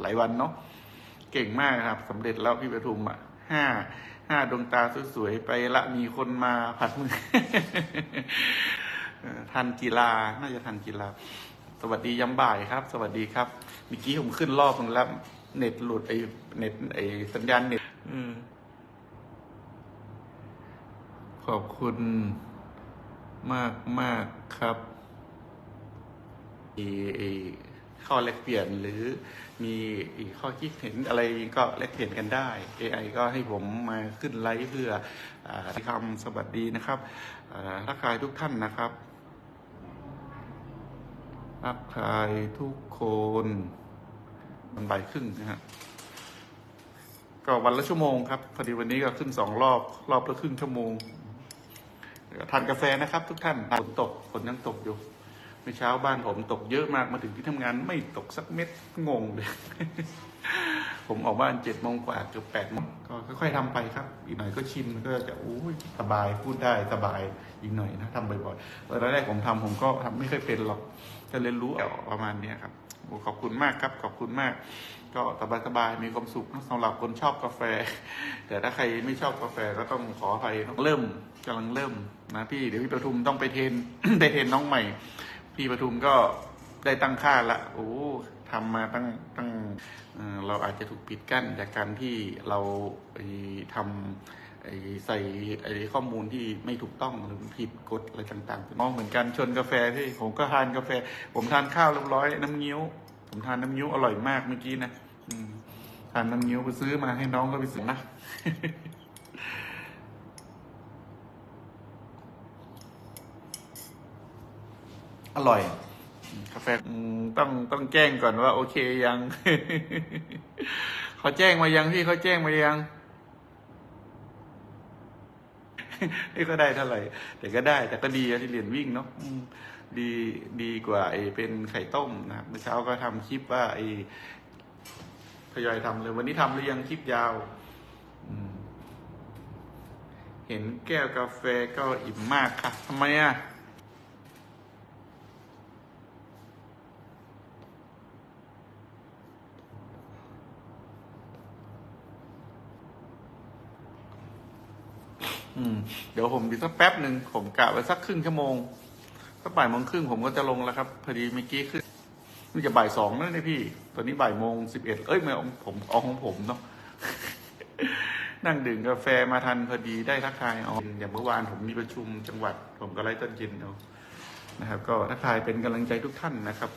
หลายวันเนาะเก่งมากครับสำเร็จแล้วพี่ประทุมอะห้าห้าดวงตาสวยๆไปละมีคนมาผัดมือทันกีฬาน่าจะทันกีฬา สวัสดียามบ่ายครับ สวัสดีครับเมื่อกี้ผมขึ้นรอบนึงแล้ว เน็ตหลุดไอ้เน็ตไอ้สัญญาณเน็ตอขอบคุณมากมากครับมีไอ้ ข้อแลกเปลี่ยนหรือมีอีกข้อคิดเห็นอะไรก็แลกเปลี่ยนกันได้ AI ก็ให้ผมมาขึ้นไลฟ์เพื่ออคำสวัสดีนะครับอ่าทักทายทุกท่านนะครับทักทายทุกคนมันบ่ายครึ่งนะฮะก็วันละชั่วโมงครับพอดีวันนี้ก็ขึ้นสองรอบรอบละครึ่งชั่วโมงทานกาแฟนะครับ ทุกท่านฝนตกฝนยังตกอยู่ เมื่อเช้าบ้านผมตกเยอะมากมาถึงที่ทำงานไม่ตกสักเม็ดงงเลย ผมออกบ้านเจ็ดโมงกว่าเกือบแปดโมงก็ค่อยๆทำไปครับ อีกหน่อยก็ชินก็จะอู้ยสบายพูดได้สบายอีกหน่อยนะทำบ่อยๆตอนแรกผมทำผมก็ทำไม่เคยเป็นหรอกจะเรียนรู้เอาประมาณนี้ครับขอบคุณมากครับขอบคุณมาก ก็สบายๆมีความสุขสำหรับคนชอบกาแฟ แต่ถ้าใครไม่ชอบกาแฟก็ต้องขออภัยเริ่มกำลังเริ่มนะพี่เดี๋ยวพี่ประทุมต้องไปเทนไปเทนน้องใหม่ พี่ปทุมก็ได้ตั้งค่าละโอ้ทำมาตั้งตั้งเราอาจจะถูกปิดกั้นจากการที่เราทำใส่ไอ้ข้อมูลที่ไม่ถูกต้องหรือผิดกฎอะไรต่างๆมองเหมือนกันชนกาแฟที่ผมก็ทานกาแฟ ผมทานข้าวเรียบร้อยน้ำเงี้ยว ผมทานน้ำเงี้ยวอร่อยมากเมื่อกี้นะทานน้ำเงี้ยวไปซื้อมาให้น้องก็ไปซื้อนะ อร่อยกาแฟอืมต้องต้องแจ้งก่อนว่า โอเคยังเขาแจ้งมายังพี่เขาแจ้งมายังนี่ก็ได้เท่าไหร่ แต่ก็ได้ แต่ก็ดีอะที่เรียนวิ่งเนาะอืมดีดีกว่าไอ้เป็นไข่ต้มนะครับเมื่อเช้าก็ทำคลิปว่าไอ้ทยอยทำเลย วันนี้ทำหรือยังคลิปยาวอืมเห็นแก้วกาแฟก็อิ่มมากค่ะทำไมอะ อืม เดี๋ยวผมอีกสักแป๊บหนึ่งผมกะไว้สักครึ่งชั่วโมงสักบ่ายโมงครึ่งผมก็จะลงแล้วครับพอดีเมื่อกี้ขึ้นนี่จะบ่ายสองแล้วนี่พี่ ตอนนี้บ่ายโมงสิบเอ็ดเอ้ยไม่เอาผมเอาของผมเนาะนั่งดื่มกาแฟมาทันพอดีได้ทักทายเอาอย่างเมื่อวานผมมีประชุมจังหวัด ผมก็ไล่ต้นเย็นเอานะครับ ก็ทักทายเป็นกำลังใจทุกท่านนะครับ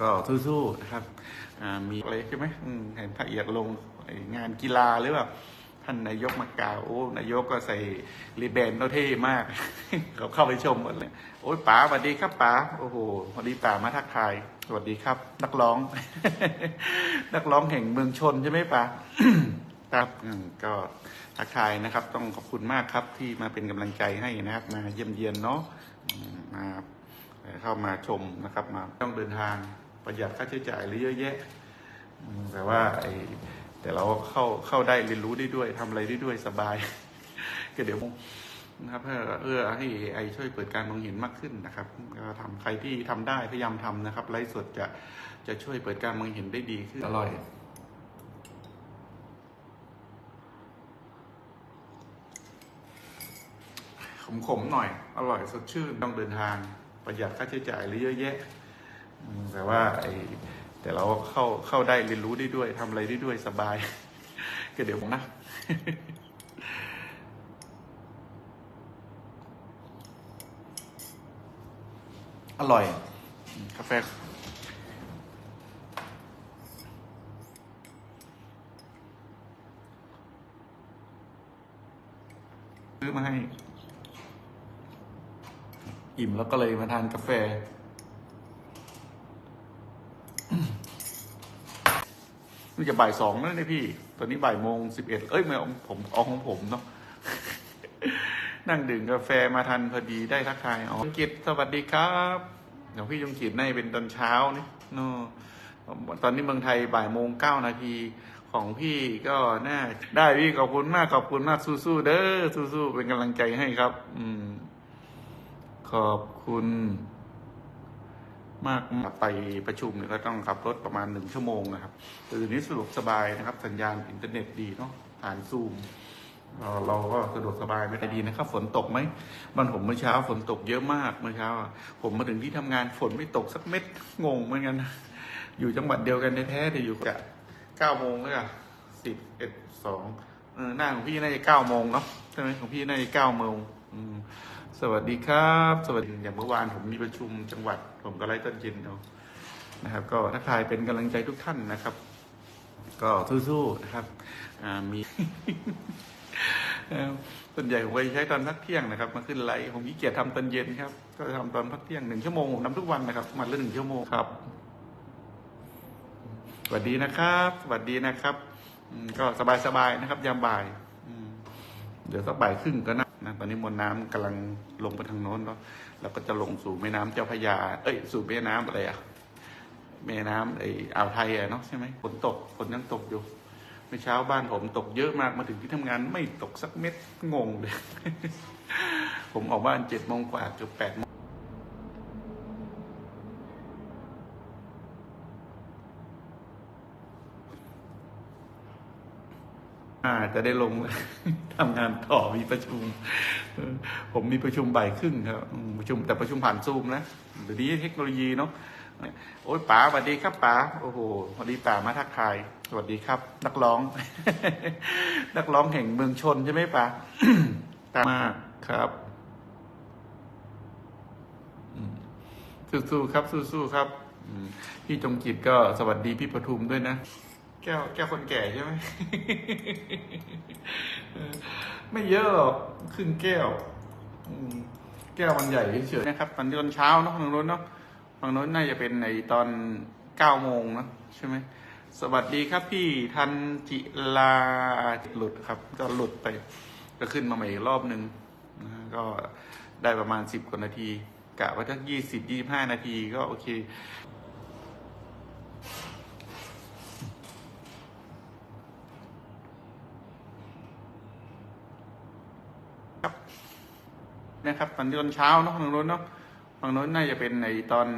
ก็สู้ๆนะครับมีอะไรใช่ไหมเห็นพระเอียดลงงานกีฬาหรือแบบ ท่านนายกมากล่าวโอ้นายกก็ใส่รีแบนเขาเท่มาก เขาเข้าไปชมหมดเลย โอ้ยป๋าสวัสดีครับป๋าโอ้โหพอดีป๋ามาทักทาย สวัสดีครับ นักร้อง นักร้องแห่งเมืองชนใช่ไหมป๋าครับก็ทักทายนะครับ ต้องขอบคุณมากครับที่มาเป็นกำลังใจให้นะครับ มาเยี่ยมเยียนเนาะมาเข้ามาชมนะครับ มาต้องเดินทางประหยัดค่าใช้จ่ายหรือเยอะแยะ แต่ว่าไอ แต่เราเข้าเข้าได้เรียนรู้ได้ด้วยทำอะไรได้ด้วยสบาย ก็เดี๋ยวนะครับเพื่อเพื่อให้ไอช่วยเปิดการมองเห็นมากขึ้นนะครับก็ทำใครที่ทำได้พยายามทำนะครับไลฟ์สดจะจะช่วยเปิดการมองเห็นได้ดีขึ้นอร่อยขมๆหน่อย อร่อยสดชื่นต้องเดินทางประหยัดค่าใช้จ่ายหรือเยอะแยะอืมแต่ว่าไอ แต่เราเข้าเข้าได้เรียนรู้ได้ด้วยทำอะไรได้ด้วยสบาย ก็เดี๋ยวผมนะอร่อย กาแฟ ซื้อมาให้ อิ่มแล้วก็เลยมาทานกาแฟ นี่จะบ่ายสองแล้วนี่พี่ ตอนนี้บ่ายโมงสิบเอ็ดเอ้ยไม่เอาผมเอาของผมเนาะนั่งดื่มกาแฟมาทันพอดีได้ทักทายอ๋อจงกิจสวัสดีครับเดี๋ยวพี่ยงกิจในเป็นตอนเช้านี่เนาะตอนนี้เมืองไทยบ่ายโมงเก้านาทีของพี่ก็น่าได้พี่ขอบคุณมากขอบคุณมากสู้ๆเด้อสู้ๆเป็นกำลังใจให้ครับ อืม ขอบคุณ มากไปประชุมเนี่ยก็ต้องขับรถประมาณหนึ่งชั่วโมงนะครับแต่เดี๋ยวนี้สะดวกสบายนะครับ สัญญาณอินเทอร์เน็ตดีเนาะผ่านซูมเราเราก็สะดวกสบายไม่ได้ดีนะครับ ฝนตกไหมบ้านผมเมื่อเช้าฝนตกเยอะมากเมื่อเช้าผมมาถึงที่ทำงานฝนไม่ตกสักเม็ดงงเหมือนกันอยู่จังหวัดเดียวกันแท้ๆแต่อยู่กะเก้าโมงเลยอะสิบเอ็ดสองหน้าของพี่น่าจะเก้าโมงเนาะใช่ไหมของพี่น่าจะเก้าโมงอืม สวัสดีครับ สวัสดีอย่างเมื่อวานผมมีประชุมจังหวัด ผมก็ไล่ต้นเย็นเนาะนะครับ ก็ทักทายเป็นกำลังใจทุกท่านนะครับ ก็สู้ๆนะครับมีส่วนใหญ่ผมไปใช้ตอนพักเที่ยงนะครับมาขึ้นไลฟ์ผมขี้เกียจทำตอนเย็นครับ ก็ทำตอนพักเที่ยงหนึ่งชั่วโมงผมทำทุกวันนะครับวันละหนึ่งชั่วโมงครับสวัสดีนะครับ สวัสดีนะครับก็สบายๆนะครับ ยามบ่ายเดี๋ยวสักบ่ายครึ่งก็นะ นะตอนนี้มวลน้ำกำลังลงไปทางโน้นแล้วเราก็จะลงสู่แม่น้ำเจ้าพระยา เอ้ย สู่แม่น้ำอะไรอะแม่น้ำไอ้อ่าวไทยอะเนาะใช่ไหมฝนตกฝนยังตกอยู่เมื่อเช้าบ้านผมตกเยอะมากมาถึงที่ทำงานไม่ตกสักเม็ดงงเลย ผมออกบ้านเจ็ดโมงกว่าเกือบแปดโมงาจะได้ลงทำงานต่อมีประชุม ผมมีประชุมบ่ายครึ่งครับประชุมแต่ประชุมผ่านซูมนะเดี๋ยวนี้เทคโนโลยีเนาะโอ้ยป๋าสวัสดีครับป๋าโอ้โหสวัสดีป๋ามาทักทายสวัสดีครับ นักร้อง นักร้องแห่งเมืองชนใช่ไหมป๋าตามมากครับสู้ๆครับ สู้ๆครับพี่จงจิตก็สวัสดีพี่ประทุมด้วยนะ แก้วแก้วคนแก่ใช่ไหมไม่เยอะหรอกครึ่งแก้วแก้วมันใหญ่เฉยๆนะครับ ตอนตอนเช้าเนาะทางโน้นเนาะทางโน้นน่าจะเป็นในตอนเก้าโมงเนะใช่ไหมสวัสดีครับพี่ทันจิลาหลุดครับ ก็หลุดไปก็ขึ้นมาใหม่อีกรอบหนึ่งก็ได้ประมาณสิบกว่านาทีกะว่าถ้ายี่สิบยี่ห้านาทีก็โอเค นะครับ ตอนตอนเช้าเนาะฝั่งนู้นเนาะฝั่งนู้นน่าจะเป็นในตอน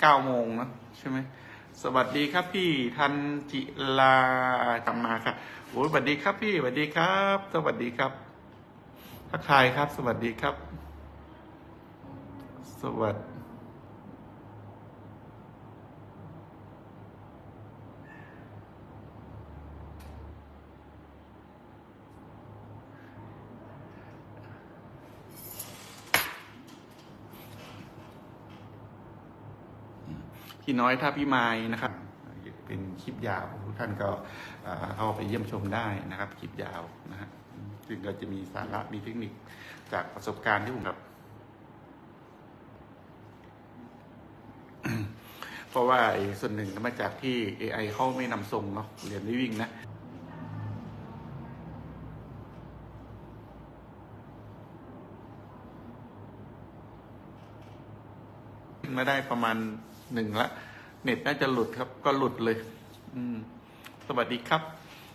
เก้าโมงเนะใช่ไหมสวัสดีครับพี่ทันจิลากลับมาครับโอ้ยสวัสดีครับพี่สวัสดีครับ สวัสดีครับทักทายครับ สวัสดีครับ สวัสดี พี่น้อยถ้าพี่ไม้นะครับ เป็นคลิปยาวทุกท่านก็เข้าไปเยี่ยมชมได้นะครับ คลิปยาวนะฮะซึ่งก็จะมีสาระมีเทคนิคจากประสบการณ์ที่ผมครับ เพราะว่าส่วนหนึ่งก็มาจากที่ AI เขาไม่นำทรงเนาะเรียนไม่วิ่งนะมาได้ประมาณ หนึ่งละเน็ตน่าจะหลุดครับ ก็หลุดเลย อืม สวัสดีครับ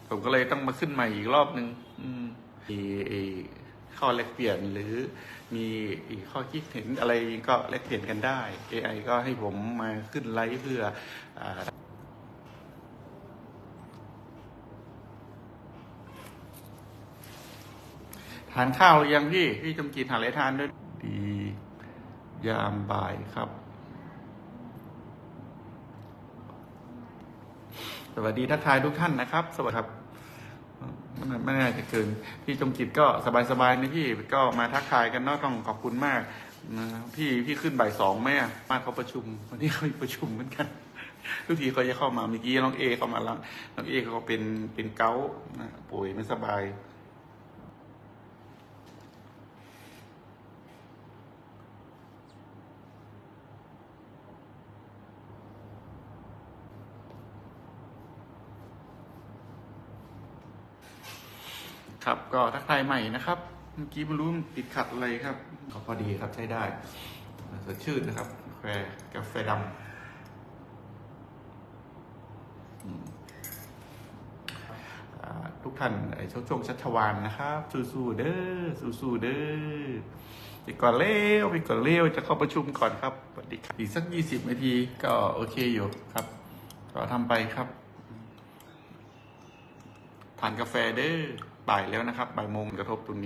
ผมก็เลยต้องมาขึ้นใหม่อีกรอบหนึ่งอืมมีข้อแลกเปลี่ยนหรือมีข้อคิดเห็นอะไรก็แลกเปลี่ยนกันได้ AI ก็ให้ผมมาขึ้นไลฟ์เพื่ออทานข้าวหรือยังพี่ พี่จมกีทาอะไรทานด้วย ดี ยามบ่ายครับ สวัสดีทักทายทุกท่านนะครับ สวัสดีครับไม่น่าไม่น่จะเกินพี่จงกิตก็สบายๆนะพี่ก็มาทักทายกันเนาะต้องขอบคุณมากนะพี่พี่ขึ้นบ่ายสองไหมอะมาเขาประชุม วันนี้เขามีประชุมเหมือนกัน ทุกทีเขาจะเข้ามาเมื่อกี้น้องเอเข้ามาแล้วน้องเอเขาเป็นเป็นเกาต์ป่วยไม่สบาย ครับก็ทักทายใหม่นะครับ เมื่อกี้ไม่รู้ติดขัดอะไรครับก็พอดีครับใช้ได้สดชื่นนะครับแคร์กาแฟดำทุกท่านไอชมชงชัชวานนะครับ สู้ๆเด้อสู้ๆเด้อไปก่อนเร็วไปก่อนเร็วจะเข้าประชุมก่อนครับสวัสดีครับอีกสักยี่สิบนาทีก็โอเคอยู่ครับ ก็ทำไปครับทานกาแฟเด้อ บ่ายแล้วนะครับบ่ายโมงกระทบตรงนี้